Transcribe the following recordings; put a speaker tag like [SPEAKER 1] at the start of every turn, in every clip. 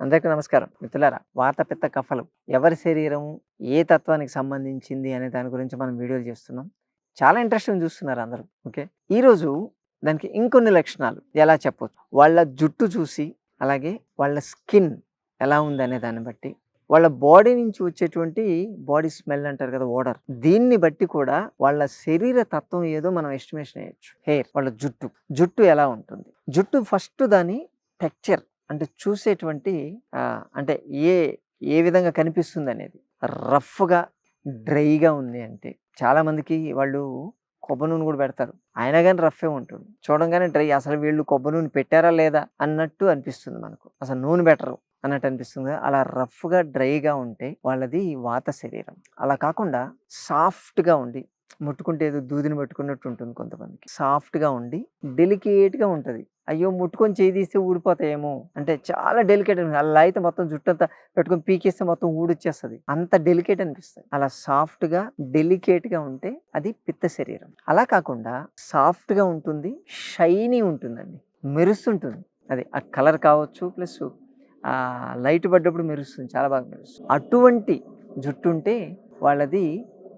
[SPEAKER 1] అందరికీ నమస్కారం. మిత్రులారా వాత పిత్త కఫలు. ఎవరి శరీరం ఏ తత్వానికి సంబంధించింది అనే దాని గురించి మనం వీడియోలు చేస్తున్నాం. చాలా ఇంట్రెస్టింగ్ చూస్తున్నారు అందరూ ఓకే? ఈరోజు దానికి ఇంకొన్ని లక్షణాలు. ఎలా చెప్పవచ్చు వాళ్ళ జుట్టు చూసి అలాగే వాళ్ళ స్కిన్ ఎలా ఉంది అనే దాన్ని బట్టి వాళ్ళ బాడీ నుంచి వచ్చేటువంటి బాడీ స్మెల్ అంటారు కదా ఓడర్ దీన్ని బట్టి కూడా వాళ్ళ శరీర తత్వం ఏదో మనం ఎస్టిమేషన్ వేయచ్చు హెయిర్ వాళ్ళ జుట్టు. జుట్టు ఎలా ఉంటుంది? జుట్టు ఫస్ట్ దాని టెక్చర్. అంటే చూసేటువంటి అంటే ఏ ఏ విధంగా కనిపిస్తుంది అనేది రఫ్గా డ్రైగా ఉంది అంటే చాలామందికి వాళ్ళు కొబ్బరి నూనె కూడా పెడతారు. అయినా కానీ రఫే ఉంటుంది. చూడంగానే డ్రై అసలు వీళ్ళు కొబ్బరి నూనె పెట్టారా లేదా అన్నట్టు అనిపిస్తుంది మనకు. అసలు నూనె పెట్టరు అన్నట్టు అనిపిస్తుంది. అలా రఫ్గా డ్రైగా ఉంటే వాళ్ళది వాత శరీరం. అలా కాకుండా సాఫ్ట్గా ఉండి ముట్టుకుంటే ఏదో దూదిని పట్టుకున్నట్టు ఉంటుంది కొంతమందికి. సాఫ్ట్గా ఉండి డెలికేట్గా ఉంటుంది. అయ్యో! ముట్టుకొని చేయి తీస్తే ఊడిపోతాయేమో. అంటే చాలా డెలికేట్ అలా అయితే మొత్తం జుట్టు అంతా పెట్టుకొని పీకేస్తే మొత్తం ఊడొచ్చేస్తుంది. అంత డెలికేట్ అనిపిస్తుంది. అలా సాఫ్ట్గా డెలికేట్గా ఉంటే అది పిత్త శరీరం. అలా కాకుండా సాఫ్ట్గా ఉంటుంది షైనీ ఉంటుందండి. మెరుస్తుంటుంది. అది ఆ కలర్ కావచ్చు ప్లస్ ఆ లైట్ పడ్డప్పుడు మెరుస్తుంది. చాలా బాగా మెరుస్తుంది. అటువంటి జుట్టు ఉంటే వాళ్ళది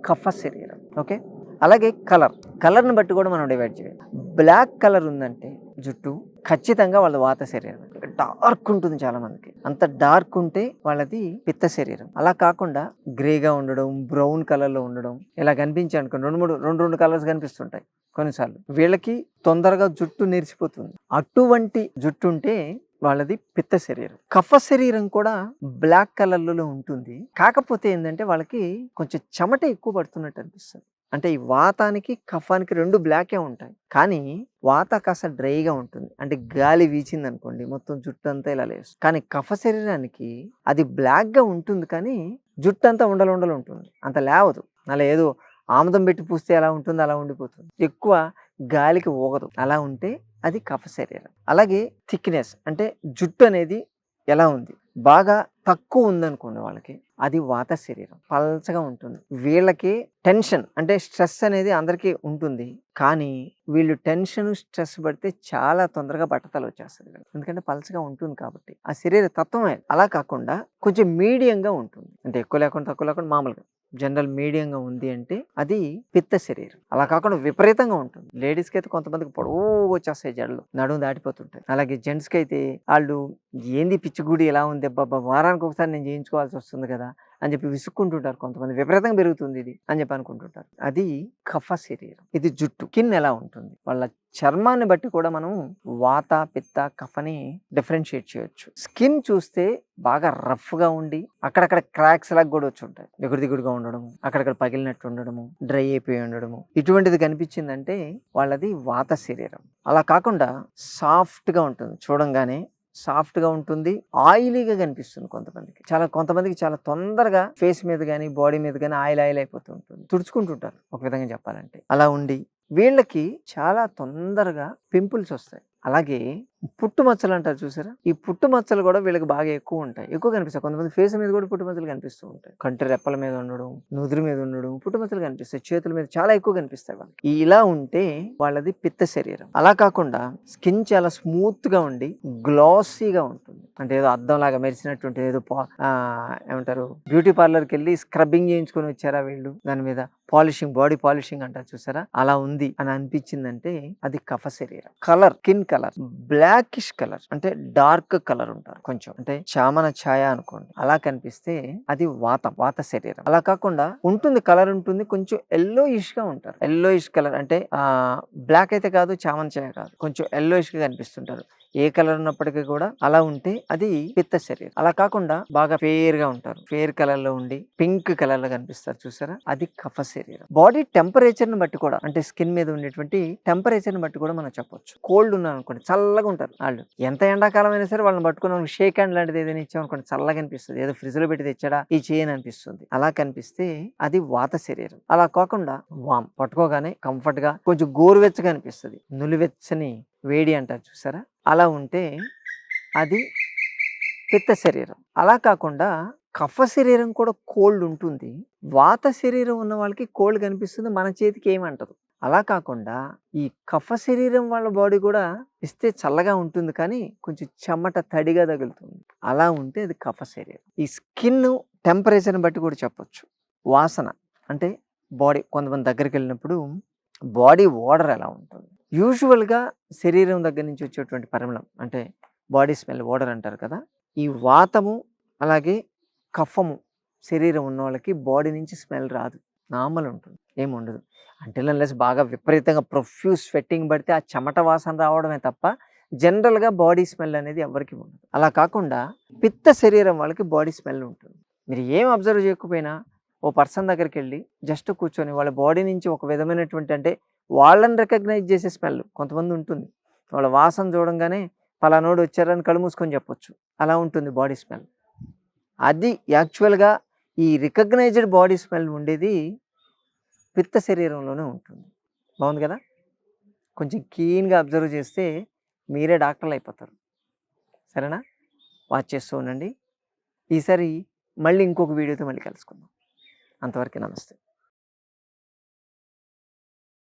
[SPEAKER 1] కఫ శరీరం. ఓకే? అలాగే కలర్. కలర్ని బట్టి కూడా మనం డివైడ్ చేయాలి. బ్లాక్ కలర్ ఉందంటే జుట్టు ఖచ్చితంగా వాళ్ళ వాత శరీరం. డార్క్ ఉంటుంది చాలా మందికి. అంత డార్క్ ఉంటే వాళ్ళది పిత్త శరీరం. అలా కాకుండా గ్రేగా ఉండడం బ్రౌన్ కలర్లో ఉండడం ఇలా కనిపించి అనుకోండి రెండు మూడు రెండు రెండు కలర్స్ కనిపిస్తుంటాయి కొన్నిసార్లు. వీళ్ళకి తొందరగా జుట్టు నేర్చిపోతుంది. అటువంటి జుట్టు ఉంటే వాళ్ళది పిత్త శరీరం. కఫ శరీరం కూడా బ్లాక్ కలర్లో ఉంటుంది. కాకపోతే ఏంటంటే వాళ్ళకి కొంచెం చెమట ఎక్కువ పడుతున్నట్టు అనిపిస్తుంది. అంటే ఈ వాతానికి కఫానికి రెండు బ్లాకే ఉంటాయి. కానీ వాత కాస్త డ్రైగా ఉంటుంది. అంటే గాలి వీచింది అనుకోండి మొత్తం జుట్టు అంతా ఇలా లేస్తుంది. కానీ కఫ శరీరానికి అది బ్లాక్గా ఉంటుంది కానీ జుట్టు అంతా ఉండలు ఉండలు ఉంటుంది. అంత లేవదు. అలా ఏదో ఆముదం పెట్టి పూస్తే ఎలా ఉంటుందో అలా ఉండిపోతుంది. ఎక్కువ గాలికి ఊగదు. అలా ఉంటే అది కఫ శరీరం. అలాగే థిక్నెస్ అంటే జుట్టు అనేది ఎలా ఉంది? బాగా తక్కువ ఉందనుకోండి వాళ్ళకి అది వాత శరీరం. పల్చగా ఉంటుంది. వీళ్ళకి టెన్షన్ అంటే స్ట్రెస్ అనేది అందరికీ ఉంటుంది. కానీ వీళ్ళు టెన్షన్ స్ట్రెస్ పడితే చాలా తొందరగా బట్టతలు వచ్చేస్తుంది ఎందుకంటే పలచగా ఉంటుంది కాబట్టి. ఆ శరీర తత్వమే అలా కాకుండా కొంచెం మీడియంగా ఉంటుంది. అంటే ఎక్కువ లేకుండా తక్కువ లేకుండా మామూలుగా. జనరల్ మీడియంగా ఉంది అంటే అది పిత్త శరీరం. అలా కాకుండా విపరీతంగా ఉంటుంది. లేడీస్కి అయితే కొంతమందికి పొడవు వచ్చేస్తాయి జడలు. నడుము దాటిపోతుంటాయి. అలాగే జెంట్స్కి అయితే వాళ్ళు ఏంది పిచ్చిగూడి ఎలా ఉంది అబ్బా వారానికి ఒకసారి నేను చేయించుకోవాల్సి వస్తుంది కదా. అని చెప్పి విసుక్కుంటుంటారు కొంతమంది. విపరీతంగా పెరుగుతుంది ఇది అని చెప్పి అనుకుంటుంటారు. అది కఫ శరీరం. ఇది జుట్టు. కిన్ ఎలా ఉంటుంది? వాళ్ళ చర్మాన్ని బట్టి కూడా మనం వాత పిత్త కఫని డిఫరెన్షియేట్ చేయొచ్చు. స్కిన్ చూస్తే బాగా రఫ్గా ఉండి అక్కడక్కడ క్రాక్స్ లాగా కూడా వచ్చి ఉంటాయి. దిగుడు దిగుడుగా ఉండడము అక్కడక్కడ పగిలినట్టు ఉండడము డ్రై అయిపోయి ఉండడము. ఇటువంటిది కనిపించిందంటే వాళ్ళది వాత శరీరం. అలా కాకుండా సాఫ్ట్గా ఉంటుంది. చూడంగానే సాఫ్ట్గా ఉంటుంది ఆయిలీగా కనిపిస్తుంది కొంతమందికి. చాలా కొంతమందికి చాలా తొందరగా ఫేస్ మీద కానీ బాడీ మీద కానీ ఆయిల్ ఆయిల్ అయిపోతూ ఉంటుంది. తుడుచుకుంటుంటారు ఒక విధంగా చెప్పాలంటే. అలా ఉండి వీళ్ళకి చాలా తొందరగా పింపుల్స్ వస్తాయి. అలాగే పుట్టుమచ్చలు అంటారు చూసారా? ఈ పుట్టుమచ్చలు కూడా వీళ్ళకి బాగా ఎక్కువ ఉంటాయి. ఎక్కువ కనిపిస్తాయి. కొంతమంది ఫేస్ మీద కూడా పుట్టుమచ్చలు కనిపిస్తూ ఉంటాయి. కంటి రెప్పల మీద ఉండడం నుదురు మీద ఉండడం పుట్టుమచ్చలు కనిపిస్తాయి. చేతుల మీద చాలా ఎక్కువ కనిపిస్తాయి వాళ్ళకి. ఇలా ఉంటే వాళ్ళది పిత్త శరీరం. అలా కాకుండా స్కిన్ చాలా స్మూత్గా ఉండి గ్లాసీగా ఉంటుంది. అంటే ఏదో అద్దం లాగా మెరిసినట్టు ఏదో పా- ఏమంటారు బ్యూటీ పార్లర్కి వెళ్ళి స్క్రబ్బింగ్ చేయించుకొని వచ్చారా వీళ్ళు? దాని మీద పాలిషింగ్ బాడీ పాలిషింగ్ అంటారు చూసారా? అలా ఉంది అని అనిపించిందంటే అది కఫ శరీరం. Colour. Skin colour. Blackish colour. అంటే డార్క్ కలర్ ఉంటారు కొంచెం. అంటే చామన ఛాయ అనుకోండి. అలా కనిపిస్తే అది వాతం వాత శరీరం. అలా కాకుండా ఉంటుంది కలర్ ఉంటుంది. కొంచెం ఎల్లోయిష్గా ఉంటారు. ఎల్లోయిష్ కలర్ అంటే బ్లాక్ అయితే కాదు చామన ఛాయ కాదు. కొంచెం ఎల్లోయిష్గా కనిపిస్తుంటారు. ఏ కలర్ ఉన్నప్పటికీ కూడా అలా ఉంటే అది పిత్త శరీరం. అలా కాకుండా బాగా ఫేర్గా ఉంటారు. ఫేర్ కలర్లో ఉండి పింక్ కలర్లో కనిపిస్తారు చూసారా? అది కఫ శరీరం. బాడీ టెంపరేచర్ని బట్టి కూడా అంటే స్కిన్ మీద ఉండేటువంటి టెంపరేచర్ని బట్టి కూడా మనం చెప్పొచ్చు. కోల్డ్ ఉన్నారు అనుకోండి చల్లగా ఉంటారు వాళ్ళు. ఎంత ఎండాకాలం అయినా సరే వాళ్ళని పట్టుకుని షేక్ హ్యాండ్ లాంటిది ఏదైనా ఇచ్చామనుకోండి చల్లగా అనిపిస్తుంది. ఏదో ఫ్రిడ్జ్లో పెట్టి తెచ్చాడా? ఈ చేయని అనిపిస్తుంది. అలా కనిపిస్తే అది వాత శరీరం. అలా కాకుండా వామ్ పట్టుకోగానే కంఫర్ట్గా కొంచెం గోరువెచ్చగా అనిపిస్తుంది. నులివెచ్చని వేడి అంటారు చూసారా? అలా ఉంటే అది పిత్త శరీరం. అలా కాకుండా కఫ శరీరం కూడా కోల్డ్ ఉంటుంది. వాత శరీరం ఉన్న వాళ్ళకి కోల్డ్ కనిపిస్తుంది. మన చేతికి ఏమంటదు. అలా కాకుండా ఈ కఫ శరీరం వాళ్ళ బాడీ కూడా ఇస్తే చల్లగా ఉంటుంది కానీ కొంచెం చెమట తడిగా తగులుతుంది. అలా ఉంటే అది కఫ శరీరం. ఈ స్కిన్ టెంపరేచర్ని బట్టి కూడా చెప్పొచ్చు. వాసన అంటే బాడీ కొంతమంది దగ్గరికి వెళ్ళినప్పుడు బాడీ ఓడర్ ఎలా ఉంటుంది? యూజువల్గా శరీరం దగ్గర నుంచి వచ్చేటువంటి పరిమళం అంటే బాడీ స్మెల్ ఓడర్ అంటారు కదా ఈ వాతము అలాగే కఫము శరీరం ఉన్న వాళ్ళకి బాడీ నుంచి స్మెల్ రాదు. నార్మల్ ఉంటుంది ఏముండదు అంటే అన్లెస్ బాగా విపరీతంగా ప్రొఫ్యూస్ స్వెట్టింగ్ పడితే ఆ చెమట వాసన రావడమే తప్ప జనరల్గా బాడీ స్మెల్ అనేది ఎవరికి ఉండదు. అలా కాకుండా పిత్త శరీరం వాళ్ళకి బాడీ స్మెల్ ఉంటుంది. మీరు ఏం అబ్జర్వ్ చేయకపోయినా ఓ పర్సన్ దగ్గరికి వెళ్ళి జస్ట్ కూర్చొని వాళ్ళ బాడీ నుంచి ఒక విధమైనటువంటి అంటే వాళ్ళని రికగ్నైజ్ చేసే స్మెల్ కొంతమంది ఉంటుంది. వాళ్ళ వాసన చూడంగానే పలానోడు వచ్చారని కళ్ళు మూసుకొని చెప్పొచ్చు. అలా ఉంటుంది బాడీ స్మెల్. అది యాక్చువల్గా ఈ రికగ్నైజ్డ్ బాడీ స్మెల్ ఉండేది పిత్త శరీరంలోనే ఉంటుంది. బాగుంది కదా? కొంచెం క్లీన్గా అబ్జర్వ్ చేస్తే మీరే డాక్టర్లు అయిపోతారు. సరేనా? వాచ్ చేస్తూ ఉండండి. ఈసారి మళ్ళీ ఇంకొక వీడియోతో మళ్ళీ కలుసుకుందాం. అంతవరకు నమస్తే.